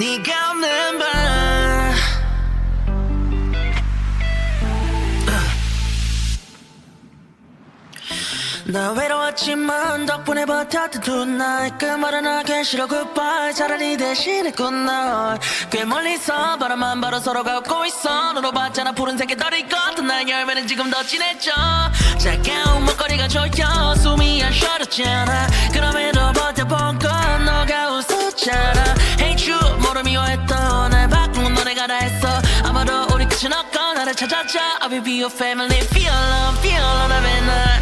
네가 없는 밤. 나 외로웠지만 덕분에 버텼던 tonight 그 말은 하기 싫어 goodbye. 차라리 good 꽤 멀리서 바람만 바로 서로가 웃고 있어. 너로 봤잖아 푸른색의 덜 익었던 날. 열매는 지금 더 진해져. 차가운 목걸이가 조여 숨이 안 쉬어졌잖아. 그럼에도 찾아줘 I will be your family. Feel love feel love 맨날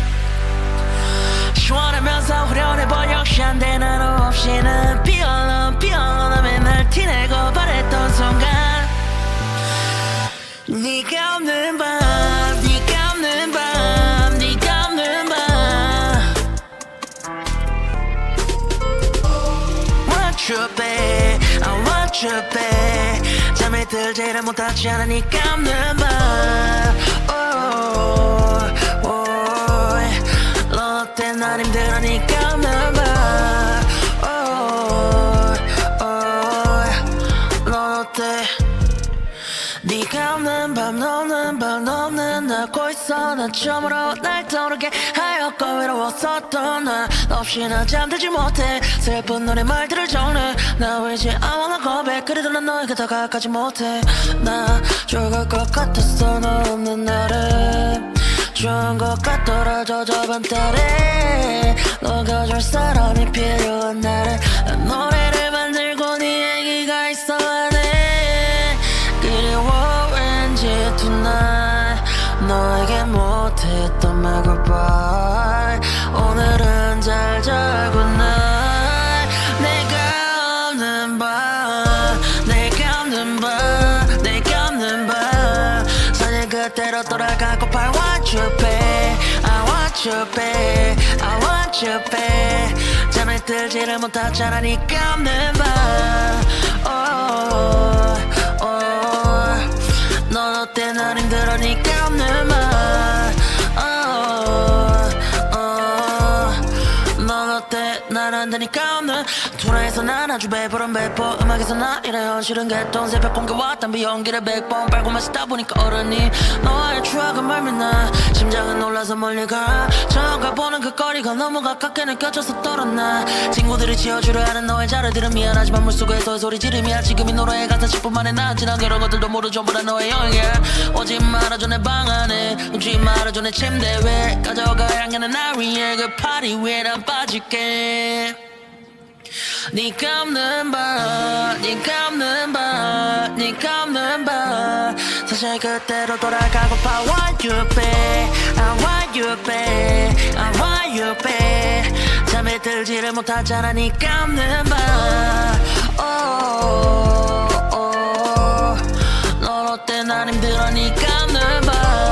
시원하면서 후련해보 역시 안 돼, 난 없이는. 비얼런 비얼런 맨날 티내고 바랬던 순간. 네가 없는 밤 네가 Want you babe I want you 잠에 들지를 못하지 네가 없는 밤 oh, oh. 너 때문에 난 네가 밤 없는 밤 없는 날고 있어 난 처음으로 날 떠오르게 하였고 외로웠었던 나 없이 난 잠들지 못해 슬픈 노래 말들을 정해 나 왜지 I wanna go back 그래도 난 너에게 다가가지 못해 나 죽을 것 같았어 너 없는 날에 좋은 것 같더라 저 저번 달에 너가 줄 사람이 필요한 날에 너에게 못했던 말 goodbye 오늘은 잘자 goodnight 내가 없는 밤 내가 없는 밤 내가 없는 밤 사실 그때로 돌아가고파 I want you babe I want you babe I want you babe 잠에 들지를 못하잖아 네가 없는 밤 oh, 때문에 난 네가 없는 때문에 난안 되니까 없는 투나에서 난 아주 배부른 배포. 음악에서 나 이래 현실은 개똥 새벽 공개왔던 비연기를 백번 빨고 마시다 보니까 어른이 너와의 추억은 멀미나. 심장은 놀라서 멀리 가 저가 보는 그 거리가 너무 가깝게 느껴져서 떨어나? 친구들이 지어주려 하는 너의 자르들은 미안하지만 물속에서 소리 지르며 지금 이 노래에 가사 10분 만에 나 지난 그런 것들도 모두 전부 다 너의 영이야 오지 말아줘 내 방 안에. 웃지 말아줘 내 침대 위에. 가져가 향하는 날 위해 그 파리 위에 난 빠질게 줄게 네 감는 밤네 감는 밤네 감는 밤 사실 그대로 돌아가고파 I want you back I want you back I want you back 잠에 들지를 못하잖아 네 감는 밤 oh, oh, oh. 넌 어때? 난 힘들어 네 감는 밤